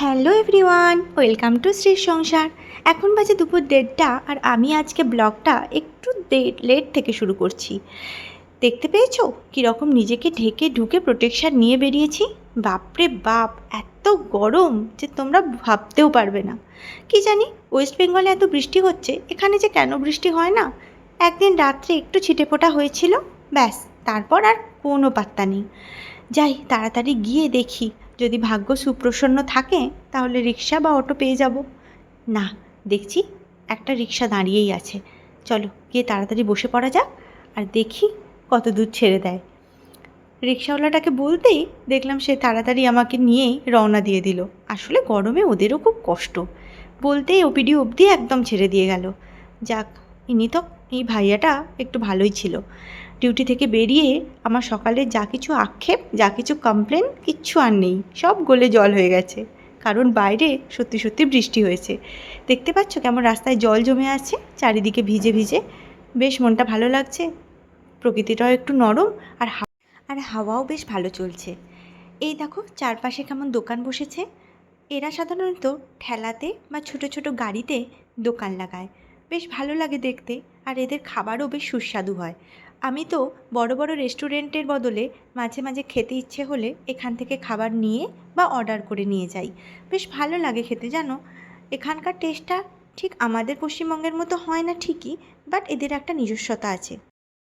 Hello everyone, welcome to Shri Sansar. এখন বাজে দুপুর দেড়টা আর আমি আজকে ব্লগটা একটু লেট থেকে শুরু করছি। দেখতে পেয়েছ কীরকম নিজেকে ঢেকে ঢুকে প্রোটেকশান নিয়ে বেরিয়েছি? বাপরে বাপ, এত গরম যে তোমরা ভাবতেও পারবে না। কি জানি, ওয়েস্ট বেঙ্গলে এত বৃষ্টি হচ্ছে, এখানে যে কেন বৃষ্টি হয় না? একদিন রাত্রে একটু ছিটেফোঁটা হয়েছিল, ব্যাস, তারপর আর কোনো পাত্তা নেই। যাই, তাড়াতাড়ি গিয়ে দেখি যদি ভাগ্য সুপ্রসন্ন থাকে, তাহলে রিক্সা বা অটো পেয়ে যাব। না, দেখছি একটা রিক্সা দাঁড়িয়েই আছে। চলো, গিয়ে তাড়াতাড়ি বসে পড়া যাক আর দেখি কত দূর ছেড়ে দেয়। রিক্সাওয়ালাটাকে বলতেই দেখলাম সে তাড়াতাড়ি আমাকে নিয়েই রওনা দিয়ে দিল। আসলে গরমে ওদেরও খুব কষ্ট। বলতেই ওপিডি অবধি একদম ছেড়ে দিয়ে গেল। যাক, ইনি তো এই ভাইয়াটা একটু ভালোই ছিল। ডিউটি থেকে বেরিয়ে আমার সকালে যা কিছু আক্ষেপ, যা কিছু কমপ্লেন কিচ্ছু আর নেই, সব গলে জল হয়ে গেছে। কারণ বাইরে সত্যি সত্যি বৃষ্টি হয়েছে। দেখতে পাচ্ছ কেমন রাস্তায় জল জমে আছে, চারিদিকে ভিজে ভিজে। বেশ মনটা ভালো লাগছে। প্রকৃতিটাও একটু নরম আর আর হাওয়াও বেশ ভালো চলছে। এই দেখো চারপাশে কেমন দোকান বসেছে। এরা সাধারণত ঠেলাতে বা ছোট ছোট গাড়িতে দোকান লাগায়। বেশ ভালো লাগে দেখতে, আর এদের খাবারও বেশ সুস্বাদু হয়। আমি তো বড় বড় রেস্টুরেন্টের বদলে মাঝে মাঝে খেতে ইচ্ছে হলে এখান থেকে খাবার নিয়ে বা অর্ডার করে নিয়ে যাই। বেশ ভালো লাগে খেতে, জানো? এখানকার টেস্টটা ঠিক আমাদের পশ্চিমবঙ্গের মতো হয় না ঠিকই বাট এদের একটা নিজস্বতা আছে।